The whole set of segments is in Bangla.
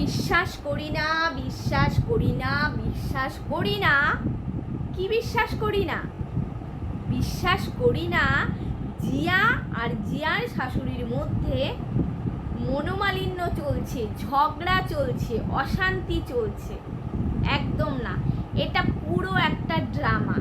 বিশ্বাস করি না, বিশ্বাস করি না, বিশ্বাস করি না। কি বিশ্বাস করি না? বিশ্বাস করি না জিয়া আর জিয়ার শাশুড়ির মধ্যে মনোমালিন্য চলছে, ঝগড়া চলছে, অশান্তি চলছে। একদম না। এটা পুরো একটা ড্রামা।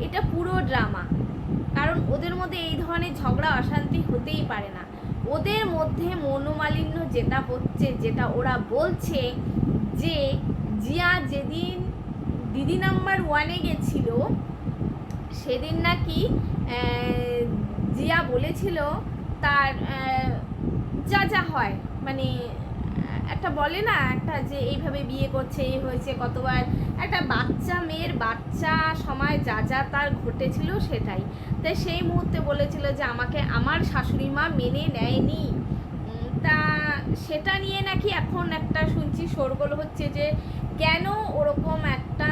এটা পুরো ড্রামা। কারণ ওদের মধ্যে এই ধরনের ঝগড়া, অশান্তি হতেই পারে না। ওদের মধ্যে মনোমালিন্য যেটা হচ্ছে, যেটা ওরা বলছে যে জিয়া যেদিন দিদি নাম্বার ওয়ানে গেছিল, সেদিন নাকি জিয়া বলেছিল তার যা যা হয়। মানে একটা বলে না, একটা যে এইভাবে বিয়ে করছে, এই হয়েছে কতবার। একটা বাচ্চা, মেয়ের বাচ্চা সময় যা যা তার ঘটেছিল সেটাই। তাই সেই মুহূর্তে বলেছিল যে আমাকে আমার শাশুড়ি মা মেনে নেয়নি। তা সেটা নিয়ে নাকি এখন একটা শুনছি শোরগোল হচ্ছে যে কেন ওরকম একটা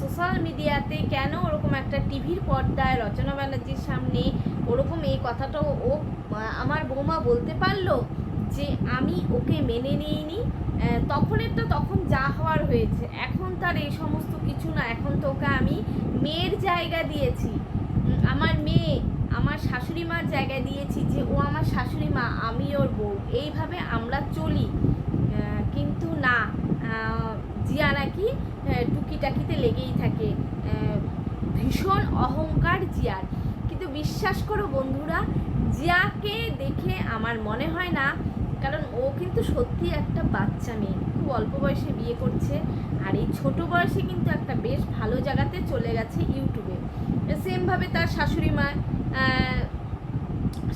সোশ্যাল মিডিয়াতে কেন ওরকম একটা টিভির পর্দায় রচনা ব্যানার্জির সামনে ওরকম এই কথাটা ও আমার বৌমা বলতে পারল যে আমি ওকে মেনে নিইনি। তখনের তো তখন যা হওয়ার হয়েছে। এখন তার এই সমস্ত কিছু না, এখন তো ওকে আমি মেয়ের জায়গা দিয়েছি। আমার মেয়ে আমার শাশুড়ি মার জায়গায় দিয়েছি যে ও আমার শাশুড়ি মা, আমি ওর বউ। এইভাবে আমরা চলি। কিন্তু না জিয়া নাকি টুকিটাকিতে লেগেই থাকে। ভীষণ অহংকার জিয়ার। কিন্তু বিশ্বাস করো বন্ধুরা, জিয়াকে দেখে আমার মনে হয় না, কারণ ও কিন্তু সত্যি একটা বাচ্চা মেয়ে। খুব অল্প বয়সে বিয়ে করছে, আর এই ছোট বয়সে কিন্তু একটা বেশ ভালো জায়গাতে চলে গেছে ইউটিউবে। সেমভাবে তার শাশুড়ি মা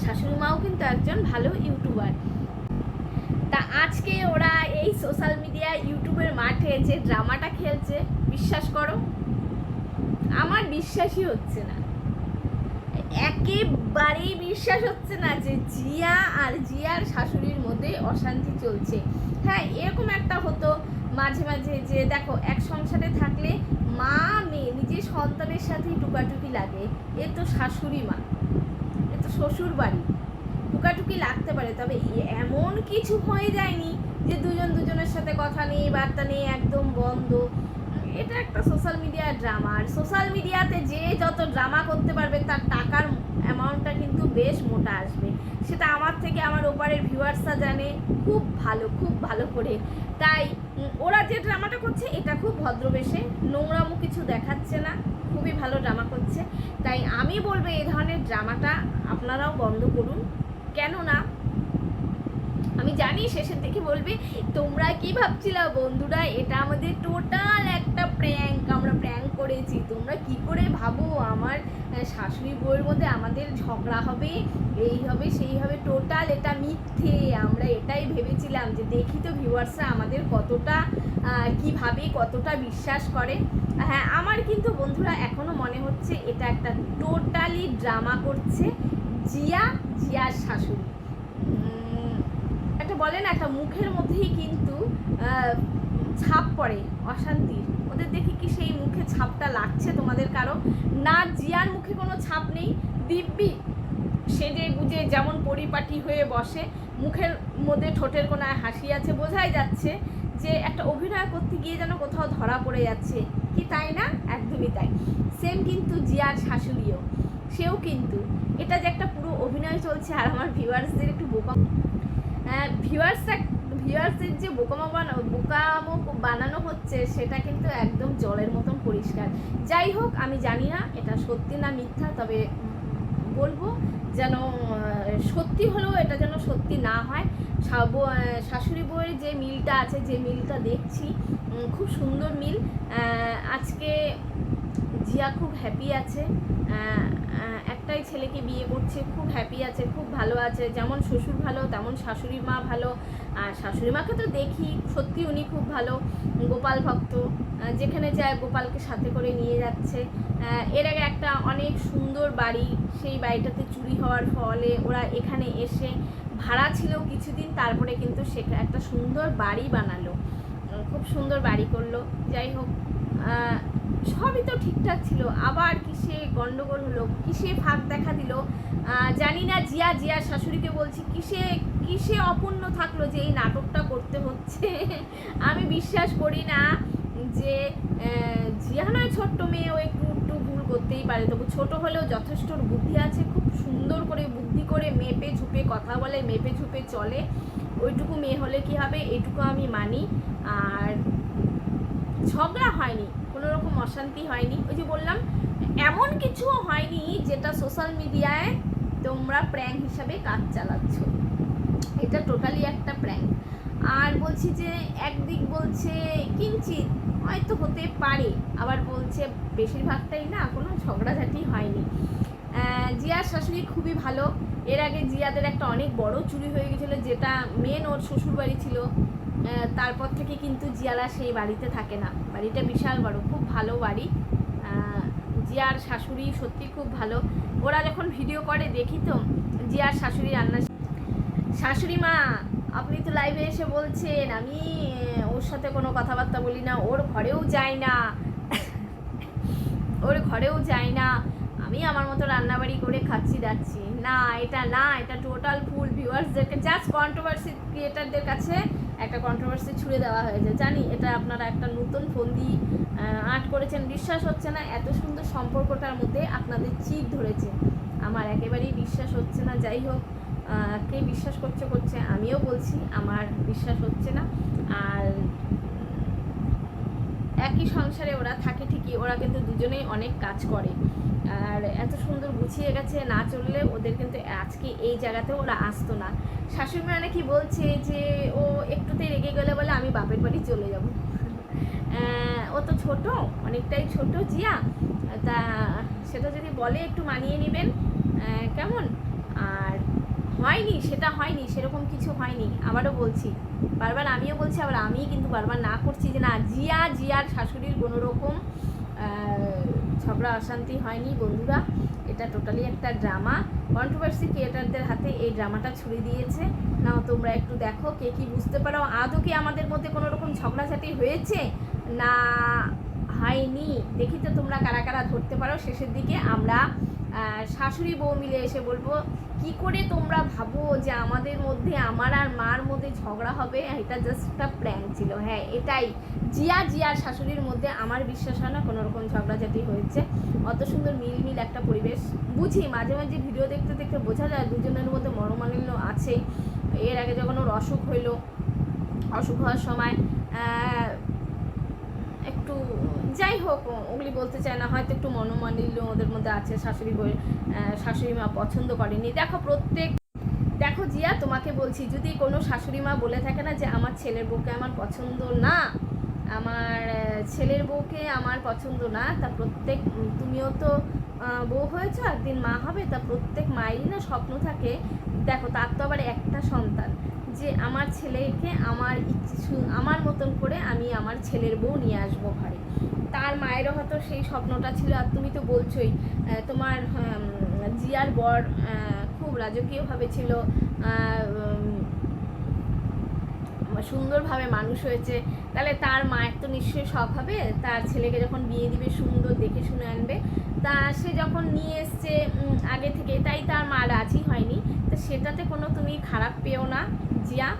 শাশুড়ি মাও কিন্তু একজন ভালো ইউটিউবার। তা আজকে ওরা এই সোশ্যাল মিডিয়া ইউটিউবের মাঠে যে ড্রামাটা খেলছে, বিশ্বাস করো? আমার বিশ্বাসই হচ্ছে না। একেবারেই বিশ্বাস হচ্ছে না যে জিয়া আর জিয়ার শাশুড়ির মধ্যে অশান্তি চলছে। হ্যাঁ এরকম একটা হতো মাঝে মাঝে যে দেখো, এক সংসারে নিজের সন্তানের সাথেই টুকাটুকি লাগে। এ তো শাশুড়ি মা। এ তো শ্বশুর বাড়ি। টুকাটুকি লাগতে পারে, তবে এমন কিছু হয়ে যায়নি যে দুজন দুজনের সাথে কথা নেই, বার্তা নেই, একদম বন্ধ। এটা একটা সোশ্যাল মিডিয়ার ড্রামা আর সোশ্যাল মিডিয়াতে যে যত ড্রামা করতে পারবে, তার টাকার অ্যামাউন্টটা কিন্তু বেশ মোটা আসবে সেটা আমার থেকে আমার ওপারের ভিউয়ার্সরা জানে, খুব ভালো খুব ভালো করে। তাই ওরা যে ড্রামাটা করছে, এটা খুব ভদ্রবেশে নোংরামো কিছু দেখাচ্ছে না, খুবই ভালো ড্রামা করছে। তাই আমি বলব, এই ধরনের ড্রামাটা আপনারাও বন্ধ করুন। কেননা, আমি জানি শেষের দিকে বলবে, তোমরা কি ভাবছিলা বন্ধুরা? এটা আমাদের টোটাল একটা প্র্যাঙ্ক আমরা প্র্যাঙ্ক করেছি। তোমরা কি করে ভাবো? আমার শাশুড়ি বউয়ের মধ্যে আমাদের ঝগড়া হবে এই হবে সেই হবে টোটাল এটা মিথ্যে। আমরা এটাই ভেবেছিলাম যে দেখি তো ভিউয়ার্সরা আমাদের কতটা আহ, কি ভাবে কতটা বিশ্বাস করে। হ্যাঁ আমার কিন্তু বন্ধুরা এখনও মনে হচ্ছে এটা একটা টোটালি ড্রামা করছে জিয়া জিয়ার শাশুড়ি। একটা বলে না একটা মুখের মধ্যেই কিন্তু ছাপ পড়ে অশান্তির। ওদের দেখে কি সেই মুখে ছাপটা লাগছে তোমাদের কারও? না, জিয়ার মুখে কোনো ছাপ নেই। দিব্যি সেজে গুজে যেমন পরিপাটি হয়ে বসে, মুখের মধ্যে ঠোঁটের কোনায় হাসি আছে। বোঝাই যাচ্ছে যে একটা অভিনয় করতে গিয়ে যেন কোথাও ধরা পড়ে যাচ্ছে। কি তাই না? একদমই তাই। সেম কিন্তু জিয়ার শাশুড়িও। সেও কিন্তু। এটা যে একটা পুরো অভিনয় চলছে, আর আমার ভিউয়ার্সদের একটু বোকা ভিউয়ার্সটা ভিউয়ার্সদের যে বোকামো বানানো বোকামো বানানো হচ্ছে, সেটা কিন্তু একদম জলের মতন পরিষ্কার। যাই হোক, আমি জানি না এটা সত্যি না মিথ্যা, তবে বলব যেন সত্যি হলেও এটা যেন সত্যি না হয়। শাশুড়ি বউয়ের যে মিলটা আছে, যে মিলটা দেখছি খুব সুন্দর মিল। আজকে জিয়া খুব হ্যাপি আছে। একটাই ছেলেকে বিয়ে করছে, খুব হ্যাপি আছে, খুব ভালো আছে, যেমন শ্বশুর ভালো, তেমন শাশুড়ি মা ভালো। আর শাশুড়ি মাকে তো দেখি, সত্যি উনি খুব ভালো, গোপাল ভক্ত। যেখানে যায় গোপালকে সাথে করে নিয়ে যাচ্ছে। এর আগে একটা অনেক সুন্দর বাড়ি, সেই বাড়িটাতে চুরি হওয়ার ফলে ওরা এখানে এসে ভাড়া ছিল কিছুদিন, তারপরে কিন্তু সেটা একটা সুন্দর বাড়ি বানালো। খুব সুন্দর বাড়ি করল। যাই হোক সবই তো ঠিকঠাক ছিল। আবার কিসে গন্ডগোল হলো, কিসে ফাঁক দেখা দিল? জানি না, জিয়া জিয়ার শাশুড়িকে বলছি, কিসে কিসে অপূর্ণ থাকল যে এই নাটকটা করতে হচ্ছে? আমি বিশ্বাস করি না যে জিয়া নয়, ছোট্ট মেয়ে, ও একটু একটু ভুল করতেই পারে। তবু ছোট হলেও যথেষ্ট বুদ্ধি আছে, খুব সুন্দর করে বুদ্ধি করে মেপে ঝুপে কথা বলে, মেপে ঝুপে চলে। ওইটুকু মেয়ে হলে কি হবে? এটুকু আমি মানি। আর ঝগড়া হয়নি, কোনো রকম অশান্তি হয়নি। ওই যে বললাম, এমন কিছুও হয়নি যেটা সোশ্যাল মিডিয়ায় তোমরা প্র্যাঙ্ক হিসাবে কাজ চালাচ্ছ। এটা টোটালি একটা প্র্যাঙ্ক আর বলছি যে, একদিক বলছে কিঞ্চিত হয়তো হতে পারে। আবার বলছে, বেশিরভাগটাই না, কোনো ঝগড়াঝাটি হয়নি। জিয়ার শাশুড়ি খুবই ভালো। এর আগে জিয়াদের একটা অনেক বড় চুরি হয়ে গেছিল, যেটা মেন ওর শ্বশুরবাড়ি ছিল। তারপর থেকে কিন্তু জিয়ালা সেই বাড়িতে থাকে না। বাড়িটা বিশাল বড়, খুব ভালো বাড়ি। জিয়ার শাশুড়ি সত্যি খুব ভালো। ওরা যখন ভিডিও করে, দেখি তো, জিয়ার শাশুড়ি রান্না শাশুড়ি মা, আপনি তো লাইভে এসে বলছেন, আমি ওর সাথে কোনো কথাবার্তা বলি না, ওর ঘরেও যাই না। ওর ঘরেও যাই না। আমি আমার মতো রান্নাবাড়ি করে খাচ্ছি যাচ্ছি না, এটা না, এটা টোটাল ফুল ভিউয়ার্সদেরকে জাস্ট কন্ট্রোভার্সি ক্রিয়েটারদের কাছে একটা কন্ট্রোভার্সি ছুড়ে দেওয়া হয়েছে। জানি, এটা আপনারা একটা নতুন ফন্দি আর্ট করেছেন। বিশ্বাস হচ্ছে না, এত সুন্দর সম্পর্কটার মধ্যে আপনাদের চিট ধরেছে। আমার একেবারেই বিশ্বাস হচ্ছে না। যাই হোক কে বিশ্বাস করছে করছে, আমিও বলছি, আমার বিশ্বাস হচ্ছে না। আর একই সংসারে ওরা থাকে ঠিকই, ওরা কিন্তু দুজনেই অনেক কাজ করে। গেছে না চললে ওদের কিন্তু আজকে এই জায়গাতে ওরা আসতো না। শাশুড়ি মা নাকি বলছে যে, ও একটুতে রেগে গেলে বলে আমি বাপের বাড়ি চলে যাব। ও তো ছোট, অনেকটাই ছোট জিয়া। তা সেটা যদি বলে একটু মানিয়ে নেবেন। কেমন? আর হয়নি, সেটা হয়নি, সেরকম কিছু হয়নি। আবারও বলছি, বারবার আমিও বলছি, আবার আমি কিন্তু বারবার না করছি যে না, জিয়া, জিয়ার শাশুড়ির কোনো রকম ঝগড়া, অশান্তি হয়নি বন্ধুরা। এটা টোটালি একটা ড্রামা কন্ট্রোভার্সি ক্রিয়েটারদের হাতে এই ড্রামাটা ছুড়ে দিয়েছে। নাও তোমরা একটু দেখো কে কি বুঝতে পারো। আদৌ কি আমাদের মধ্যে কোনো রকম ঝগড়াঝাটি হয়েছে? না, হয়নি। দেখি তো তোমরা কারা কারা ধরতে পারো শেষের দিকে। আমরা শাশুড়ি বউ মিলে এসে বলব, কি করে তোমরা ভাবো যে আমাদের মধ্যে আমার আর মার মধ্যে ঝগড়া হবে? এটা জাস্ট একটা প্ল্যান ছিল। হ্যাঁ এটাই। জিয়া জিয়ার শাশুড়ির মধ্যে আমার বিশ্বাস হয় না কোনো রকম ঝগড়াঝাটি হয়েছে। অত সুন্দর মিলমিল একটা পরিবেশ। বুঝি, মাঝে মাঝে ভিডিও দেখতে দেখতে বোঝা যায় দুজনের মধ্যে মনোমালিন্য আছে এর আগে যখন ওর অসুখ হইল, অসুখ হওয়ার সময় একটু যাই হোক, ওগুলি বলতে চায় না, হয়তো একটু মনোমালিন্য ওদের মধ্যে আছে, শাশুড়ি বই শাশুড়ি মা পছন্দ করেনি দেখো প্রত্যেক, দেখো জিয়া, তোমাকে বলছি, যদি কোনো শাশুড়ি মা বলে থাকে না যে, আমার ছেলের বউকে আমার পছন্দ না, আমার ছেলের বউকে আমার পছন্দ না, তা প্রত্যেক, তুমিও তো বউ হয়েছো, একদিন মা হবে, তা প্রত্যেক মায়েরই না স্বপ্ন থাকে। দেখো, তার তো আবার একটা সন্তান, যে আমার ছেলেকে আমার আমার মতন করে আমি ছেলের বউ নিয়ে আসব ঘরে। তার মায়েরও হয়তো সেই স্বপ্নটা ছিল, আর তুমি তো বলছোই তোমার জিয়ার বর খুব রাজকীয়ভাবে ছিল সুন্দরভাবে মানুষ হয়েছে। তাহলে তার মায়ের তো নিশ্চয়ই শখ হবে, তার ছেলেকে যখন বিয়ে দিবে, সুন্দর দেখে শুনে আনবে। তা সে যখন নিয়ে এসছে আগে থেকে, তাই তার মা রাজি হয়নি। তো সেটাতে কোনো তুমি খারাপ পেও না, জিয়া।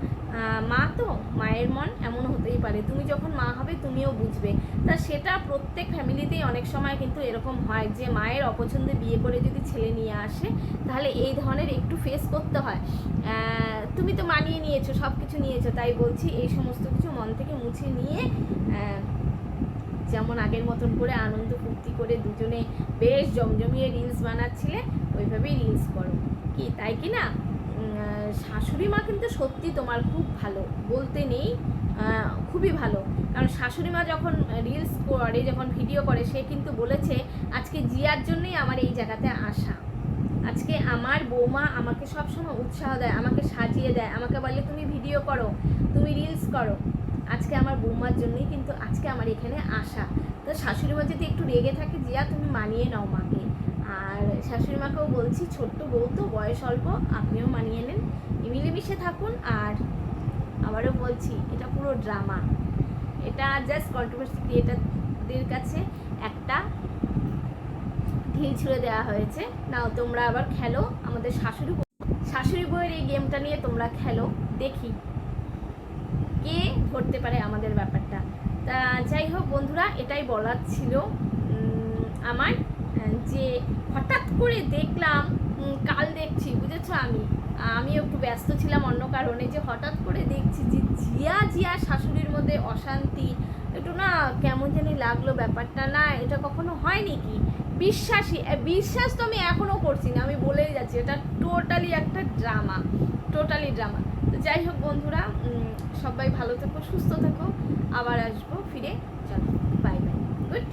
মা তো মায়ের মন এমন হতেই পারে। তুমি যখন মা হবে, তুমিও বুঝবে। তা সেটা প্রত্যেক ফ্যামিলিতেই অনেক সময় কিন্তু এরকম হয় যে, মায়ের অপছন্দে বিয়ে করে যদি ছেলে নিয়ে আসে, তাহলে এই ধরনের একটু ফেস করতে হয়। তুমি তো মানিয়ে নিয়েছো সব কিছু নিয়েছো, তাই বলছি এই সমস্ত কিছু মন থেকে মুছে নিয়ে যেমন আগের মতন করে আনন্দ, ফুর্তি করে দুজনে বেশ জমজমিয়ে রিলস বানাচ্ছিলে, ওইভাবেই রিলস করো। কি, তাই কি না? শাশুড়ি মা কিন্তু সত্যি তোমার খুব ভালো। বলতে নেই খুবই ভালো। কারণ শাশুড়ি মা যখন রিলস করে, যখন ভিডিও করে, সে কিন্তু বলেছে, আজকে জিয়ার জন্যই আমার এই জায়গাতে আসা। আজকে আমার বৌমা আমাকে সবসময় উৎসাহ দেয়, আমাকে সাজিয়ে দেয়, আমাকে বলে, তুমি ভিডিও করো, তুমি রিলস করো। আজকে আমার বৌমার জন্যই কিন্তু আজকে আমার এখানে আসা। তো শাশুড়ি মা যদি একটু রেগে থাকে, জিয়া, তুমি মানিয়ে নাও মাকে। আর শাশুড়ি মাকেও বলছি, ছোট্ট বউ তো, বয়স অল্প, আপনিও মানিয়ে নেন মিলেমিশে থাকুন। আর আবারও বলছি, এটা পুরো ড্রামা। এটা জাস্ট কন্ট্রোভার্সি ক্রিয়েটারদের কাছে একটা ঢিল ছুঁড়ে দেওয়া হয়েছে। নাও, তোমরা আবার খেলো আমাদের শাশুড়ি শাশুড়ি বউয়ের এই গেমটা নিয়ে তোমরা খেলো, দেখি কে ধরতে পারে আমাদের ব্যাপারটা। তা যাই হোক বন্ধুরা, এটাই বলার ছিল আমার যে হঠাৎ করে দেখলাম কাল দেখছি বুঝেছ আমি? আমি একটু ব্যস্ত ছিলাম অন্য কারণে যে হঠাৎ করে দেখছি যে জিয়া জিয়া শাশুড়ির মধ্যে অশান্তি। একটু না কেমন জানি লাগল ব্যাপারটা। না এটা কখনো হয় নাকি বিশ্বাসই আহ, বিশ্বাস তো আমি এখনও করছি না আমি বলেই যাচ্ছি এটা টোটালি একটা ড্রামা টোটালি ড্রামা। তো যাই হোক বন্ধুরা সবাই ভালো থেকো সুস্থ থেকো আবার আসব ফিরে চলো বাই বাই গুড